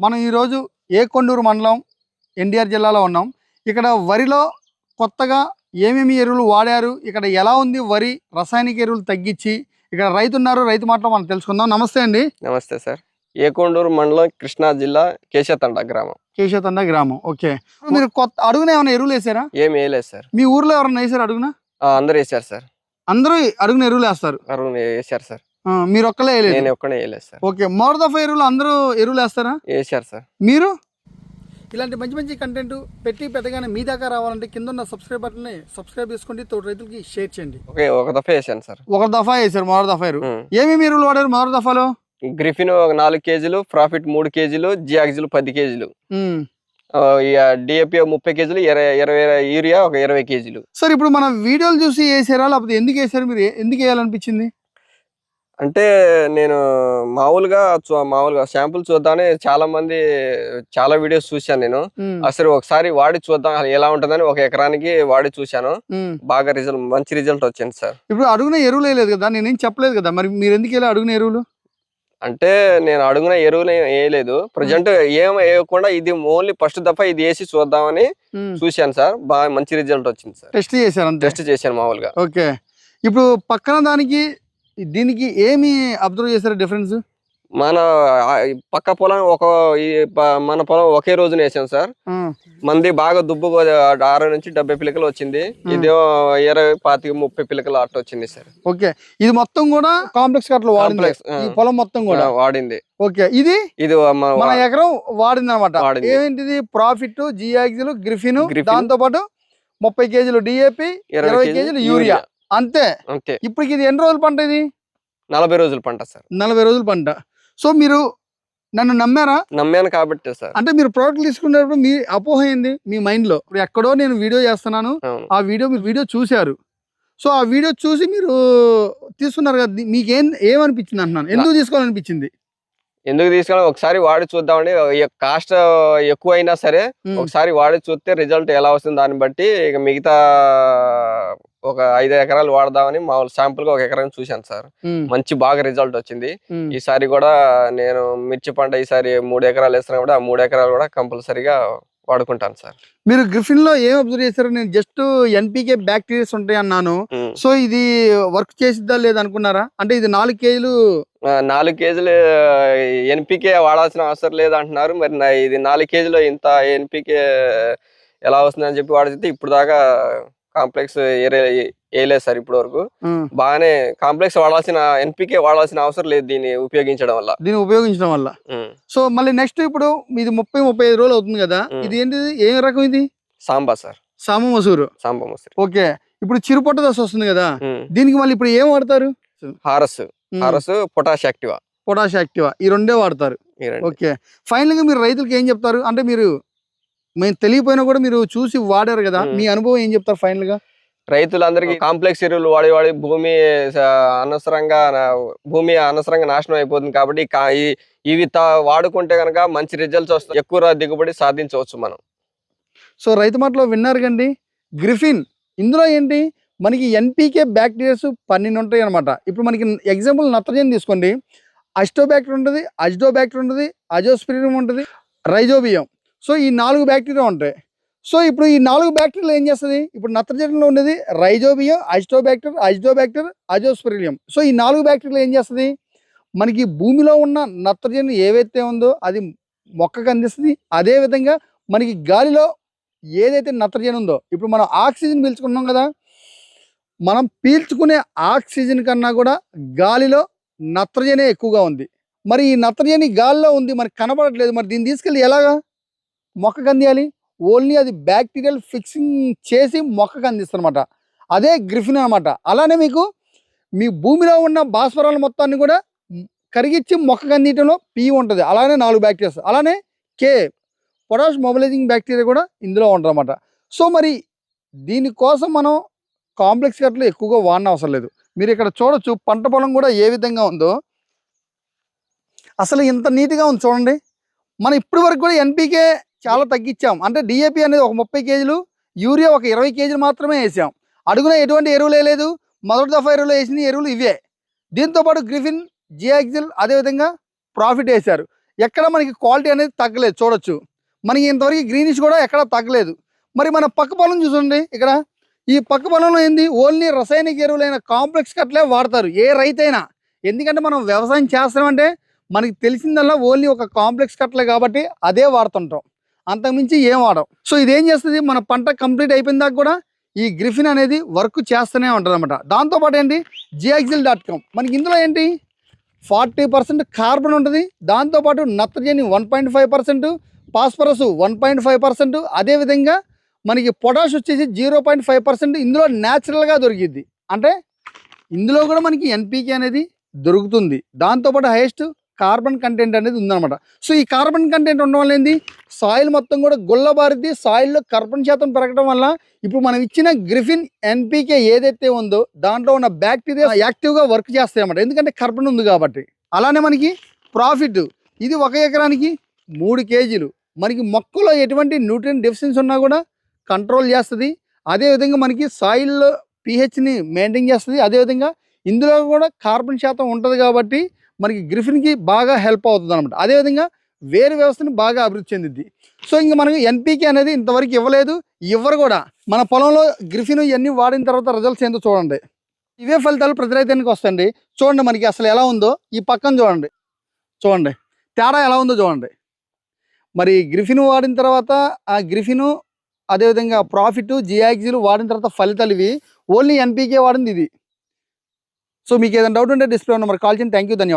మనం ఈరోజు ఏకొండూరు మండలం ఎన్టీఆర్ జిల్లాలో ఉన్నాం. ఇక్కడ వరిలో కొత్తగా ఏమేమి ఎరువులు వాడారు? ఇక్కడ ఎలా ఉంది వరి? రసాయనిక ఎరువులు తగ్గించి ఇక్కడ రైతు ఉన్నారు. రైతు మాటలో మనం తెలుసుకుందాం. నమస్తే అండి. నమస్తే సార్. ఏకొండూరు మండలం కృష్ణా జిల్లా కేశతండ గ్రామం. కేశతండ గ్రామం. ఓకే. మీరు కొత్త అడుగున ఏమైనా ఎరువులు వేసారా? ఏం వేయలేదు సార్. మీ ఊర్లో ఎవరైనా వేసారు అడుగున? అందరూ వేసారు సార్. అందరూ అడుగున ఎరువులు వేస్తారు. అరుణ్ వేసారు సార్. మీరు ఒక్కలే వేయలేదు నేను ఒక్కనే వేయలేదు సార్. ఓకే మోర్ దఫా ఎరువులు అందరూ ఎరువులు వేస్తారా? వేసారు సార్. మీరు? ఇలాంటి మంచి మంచి కంటెంట్ పెట్టి పెద్దగానే మీ దాకా రావాలంటే కింద ఉన్న సబ్స్క్రైబ్ బటన్ని సబ్స్క్రైబ్ చేసుకోండి తోటి రైతులకి షేర్ చేయండి. ఓకే ఒక దఫా వేసాను సార్. ఒక దఫా వేసారు మొదటి దఫా. ఏమేమి ఎరువులు వాడారు మొదటి దఫాలో గ్రిఫిన్ ఒక నాలుగు కేజీలు ప్రాఫిట్ మూడు కేజీలు జియాక్జిల్ పది కేజీలు. డిఏపి ముప్పై కేజీలు ఇరవై ఇరవై యూరియా ఒక ఇరవై కేజీలు. సార్ ఇప్పుడు మన వీడియోలు చూసి వేసారా? లేకపోతే ఎందుకు వేసారు మీరు? ఎందుకు వేయాలనిపించింది? అంటే నేను మామూలుగా చూ- మామూలుగా శాంపుల్ చూద్దామని చాలా మంది చాలా వీడియోస్ చూశాను నేను. అసలు ఒకసారి వాడి చూద్దాం ఎలా ఉంటుందని ఒక ఎకరానికి వాడి చూశాను. బాగా రిజల్ట్ మంచి రిజల్ట్ వచ్చింది సార్. ఇప్పుడు అడుగున ఎరువులు వేయలేదు కదా నేనేం చెప్పలేదు కదా మరి మీరు ఎందుకు వేయాలి అడుగున ఎరువులు? అంటే నేను అడుగున ఎరువులు వేయలేదు. ప్రజెంట్ ఏం వేయకుండా ఇది ఓన్లీ ఫస్ట్ దఫా ఇది వేసి చూద్దామని. చూశాను సార్. బాగా మంచి రిజల్ట్ వచ్చింది సార్. టెస్ట్ అంతే? టెస్ట్ చేశాను మామూలుగా. ఓకే. ఇప్పుడు పక్కన దానికి దీనికి ఏమి అబ్జర్వ్ చేశారు డిఫరెన్స్ మన పక్క పొలం ఒక మన పొలం ఒకే రోజున వేసాం సార్. మంది బాగా దుబ్బు అరవై నుంచి డెబ్బై పిలకలు వచ్చింది. ఇదేమో ఇరవై పాతిక ముప్పై పిలకలు అట్ట వచ్చింది సార్. ఓకే. ఇది మొత్తం కూడా కాంప్లెక్స్ కాంప్లెక్స్ పొలం మొత్తం కూడా? వాడింది. ఓకే. ఇది ఇది మన ఎకరం వాడింది. అనమాట. ఏంటిది ప్రాఫిట్ జియాక్సిల్ గ్రిఫిన్ గ్రిఫిన్. దాంతో పాటు ముప్పై కేజీలు డిఏపి ఇరవై కేజీలు యూరియా. అంతే. అంతే ఇప్పటికి ఇది ఎన్ని రోజుల పంట ఇది? నలభై రోజులు పంట సార్. నలభై రోజుల పంట. సో మీరు నన్ను నమ్మారా? నమ్మాను కాబట్టి సార్. అంటే మీరు ప్రోడక్ట్ తీసుకునేటప్పుడు మీ అపోహ ఏంది? మీ మైండ్లో ఇప్పుడు ఎక్కడో నేను వీడియో చేస్తున్నాను. ఆ వీడియో మీరు వీడియో చూశారు. సో ఆ వీడియో చూసి మీరు తీసుకున్నారు కదా మీకేం ఏమనిపించింది అంటున్నాను? ఎందుకు తీసుకోవాలనిపించింది? ఎందుకు తీసుకున్నా ఒకసారి వాడి చూద్దామండి. కాస్ట్ ఎక్కువ అయినా సరే ఒకసారి వాడి చూస్తే రిజల్ట్ ఎలా వస్తుంది దాన్ని బట్టి ఇక మిగతా ఒక ఐదు ఎకరాలు వాడదామని మామూలు శాంపుల్గా ఒక ఎకరం చూశాను సార్. మంచి బాగా రిజల్ట్ వచ్చింది. ఈసారి కూడా నేను మిర్చి పంట ఈసారి మూడు ఎకరాలు వేస్తున్నా కూడా ఆ మూడు ఎకరాలు కూడా కంపల్సరీగా వాడుకుంటాను సార్. మీరు గ్రిఫిన్లో ఏం అబ్జర్వ్ చేశారు? నేను జస్ట్ ఎన్పికే బ్యాక్టీరియాస్ ఉంటాయి అన్నాను. సో ఇది వర్క్ చేసిద్దా లేదు అనుకున్నారా? అంటే ఇది నాలుగు కేజీలు నాలుగు కేజీలు ఎన్పికే వాడాల్సిన అవసరం లేదు అంటున్నారు. మరి ఇది నాలుగు కేజీలు ఇంత ఎన్పికే ఎలా వస్తుందని చెప్పి వాడితే ఇప్పుడు దాకా కాంప్లెక్స్ వేయలేదు సార్ ఇప్పటి వరకు బాగానే కాంప్లెక్స్ వాడాల్సిన ఎన్పికే వాడాల్సిన అవసరం లేదు దీన్ని ఉపయోగించడం వల్ల. దీన్ని ఉపయోగించడం వల్ల. సో మళ్ళీ నెక్స్ట్ ఇప్పుడు ఇది ముప్పై ముప్పై ఐదు రోజులు అవుతుంది కదా. ఇది ఏంటిది? ఏం రకం ఇది? సాంబా సార్. సామ మసూరు. సాంబా ముసిరి. ఓకే. ఇప్పుడు చిరుపొట్ట దశ వస్తుంది కదా. దీనికి మళ్ళీ ఇప్పుడు ఏం వాడతారు? హారస్. హారస్ పొటాష్ యాక్టివా. పొటాష్ యాక్టివా. ఈ రెండే వాడతారు. ఓకే. ఫైనల్గా మీరు రైతులకు ఏం చెప్తారు? అంటే మీరు మేము తెలియపోయినా కూడా మీరు చూసి వాడారు కదా. మీ అనుభవం ఏం చెప్తారు ఫైనల్గా రైతులందరికీ కాంప్లెక్స్ ఎరువులు వాడి వాడి భూమి అనవసరంగా భూమి అనవసరంగా నాశనం అయిపోతుంది కాబట్టి ఈ- ఇవి తా- వాడుకుంటే కనుక మంచి రిజల్ట్స్ వస్తాయి. ఎక్కువ దిగుబడి సాధించవచ్చు మనం. సో రైతు మాటలో విన్నారు కండి. గ్రిఫిన్ ఇందులో ఏంటి? మనకి ఎన్పీకే బ్యాక్టీరియాస్ పన్నెండు ఉంటాయి అనమాట ఇప్పుడు మనకి ఎగ్జాంపుల్ నత్రజని తీసుకోండి. అస్టోబ్యాక్టీరియా ఉంటుంది అజ్డోబ్యాక్టీరియా ఉంటుంది అజోస్పిరియం ఉంటుంది రైజోబియం. సో ఈ నాలుగు బ్యాక్టీరియా ఉంటాయి. సో ఇప్పుడు ఈ నాలుగు బ్యాక్టీరియాలు ఏం చేస్తుంది ఇప్పుడు నత్రజనిలో ఉండేది rhizobium azotobacter azotobacter azospirillum so ఈ నాలుగు బ్యాక్టీరియాలు ఏం చేస్తుంది మనకి భూమిలో ఉన్న నత్రజని ఏవైతే ఉందో అది మొక్కకు అందిస్తుంది. అదేవిధంగా మనకి గాలిలో ఏదైతే నత్రజని ఉందో ఇప్పుడు మనం ఆక్సిజన్ పీల్చుకున్నాం కదా మనం పీల్చుకునే ఆక్సిజన్ కన్నా కూడా గాలిలో నత్రజనే ఎక్కువగా ఉంది. మరి ఈ నత్రజని గాలిలో ఉంది మనకి కనపడట్లేదు. మరి దీన్ని తీసుకెళ్ళి ఎలాగా? మొక్కకు అందియాలి ఓన్లీ అది బ్యాక్టీరియల్ ఫిక్సింగ్ చేసి మొక్కకు అందిస్తుంది అదే గ్రిఫిన్ అనమాట అలానే మీకు మీ భూమిలో ఉన్న భాస్వరాల మొత్తాన్ని కూడా కరిగించి మొక్కకు అందించడంలో పీ ఉంటుంది. అలానే నాలుగు బ్యాక్టీరియాస్. అలానే కే పొటాష్ మొబిలైజింగ్ బ్యాక్టీరియా కూడా ఇందులో ఉంటుందన్నమాట. సో మరి దీనికోసం మనం కాంప్లెక్స్ కట్టలు ఎక్కువగా వాడిన అవసరం లేదు. మీరు ఇక్కడ చూడొచ్చు పంట పొలం కూడా ఏ విధంగా ఉందో. అసలు ఇంత నీట్గా ఉంది చూడండి. మనం ఇప్పటి వరకు కూడా ఎన్పీకే చాలా తగ్గించాం అంటే డిఏపి అనేది ఒక ముప్పై కేజీలు యూరియా ఒక ఇరవై కేజీలు మాత్రమే వేసాం. అడుగున ఎటువంటి ఎరువులు వేయలేదు మొదటి దఫా ఎరువులు వేసిన ఎరువులు ఇవే. దీంతోపాటు గ్రిఫిన్ జియాక్సిల్ అదేవిధంగా ప్రాఫిట్ వేశారు. ఎక్కడ మనకి క్వాలిటీ అనేది తగ్గలేదు చూడొచ్చు. మనకి ఇంతవరకు గ్రీనిష్ కూడా ఎక్కడ తగ్గలేదు. మరి మన పక్క పొలం చూడండి ఇక్కడ. ఈ పక్క పొలంలో ఏంది? ఓన్లీ రసాయనిక ఎరువులైన కాంప్లెక్స్ కట్లే వాడతారు ఏ రైతైనా. ఎందుకంటే మనం వ్యవసాయం చేస్తామంటే మనకి తెలిసిందల్లా ఓన్లీ ఒక కాంప్లెక్స్ కట్టలే కాబట్టి అదే వాడుతుంటాం. అంతకుమించి ఏం వాడం సో ఇదేం చేస్తుంది? మన పంట కంప్లీట్ అయిపోయిన దాకా కూడా ఈ గ్రిఫిన్ అనేది వర్క్ చేస్తూనే ఉంటుంది అనమాట దాంతోపాటు ఏంటి? జిఎక్జిల్ డాట్ కామ్. మనకి ఇందులో ఏంటి? ఫార్టీ పర్సెంట్ కార్బన్ ఉంటుంది. దాంతోపాటు నత్రజని one point five percent phosphorus one point five percent. అదేవిధంగా మనకి పొటాష్ వచ్చేసి జీరో పాయింట్ ఫైవ్ పర్సెంట్ ఇందులో న్యాచురల్గా దొరికిద్ది. అంటే ఇందులో కూడా మనకి ఎన్పీకే అనేది దొరుకుతుంది. దాంతోపాటు హైయెస్ట్ కార్బన్ కంటెంట్ అనేది ఉందన్నమాట. సో ఈ కార్బన్ కంటెంట్ ఉండడం వల్ల ఏంది? సాయిల్ మొత్తం కూడా గుల్లబారిద్ది సాయిల్లో కార్బన్ శాతం పెరగడం వల్ల ఇప్పుడు మనం ఇచ్చిన గ్రిఫిన్ ఎన్పికే ఏదైతే ఉందో దాంట్లో ఉన్న బ్యాక్టీరియా యాక్టివ్గా వర్క్ చేస్తాయన్నమాట. ఎందుకంటే కార్బన్ ఉంది కాబట్టి. అలానే మనకి ప్రాఫిట్. ఇది ఒక ఎకరానికి మూడు కేజీలు. మనకి మొక్కలో ఎటువంటి న్యూట్రియన్ డెఫిషియన్స్ ఉన్నా కూడా కంట్రోల్ చేస్తుంది. అదేవిధంగా మనకి సాయిల్లో పిహెచ్ని మెయింటైన్ చేస్తుంది. అదేవిధంగా ఇందులో కూడా కార్బన్ శాతం ఉంటుంది కాబట్టి మనకి గ్రిఫిన్కి బాగా హెల్ప్ అవుతుంది అనమాట అదేవిధంగా వేరు వ్యవస్థని బాగా అభివృద్ధి చెందిద్ది. సో ఇంకా మనకి ఎన్పీకే అనేది ఇంతవరకు ఇవ్వలేదు. ఇవ్వరు కూడా. మన పొలంలో గ్రిఫిన్ ఇవన్నీ వాడిన తర్వాత రిజల్ట్స్ ఏంటో చూడండి. ఇవే ఫలితాలు ప్రతి రైతానికి వస్తాయండి. చూడండి మనకి అసలు ఎలా ఉందో. ఈ పక్కన చూడండి. చూడండి. తేడా ఎలా ఉందో చూడండి. మరి గ్రిఫిన్ వాడిన తర్వాత ఆ గ్రిఫిను అదేవిధంగా ప్రాఫిట్ జియాక్సిల్ వాడిన తర్వాత ఫలితాలు ఇవి. ఓన్లీ ఎన్పీకే వాడింది ఇది. సో మీకు ఏదైనా డౌట్ ఉంటే డిస్ప్లే నెంబర్ కాల్ చేయండి. థ్యాంక్ యూ ధన్యవాదాలు.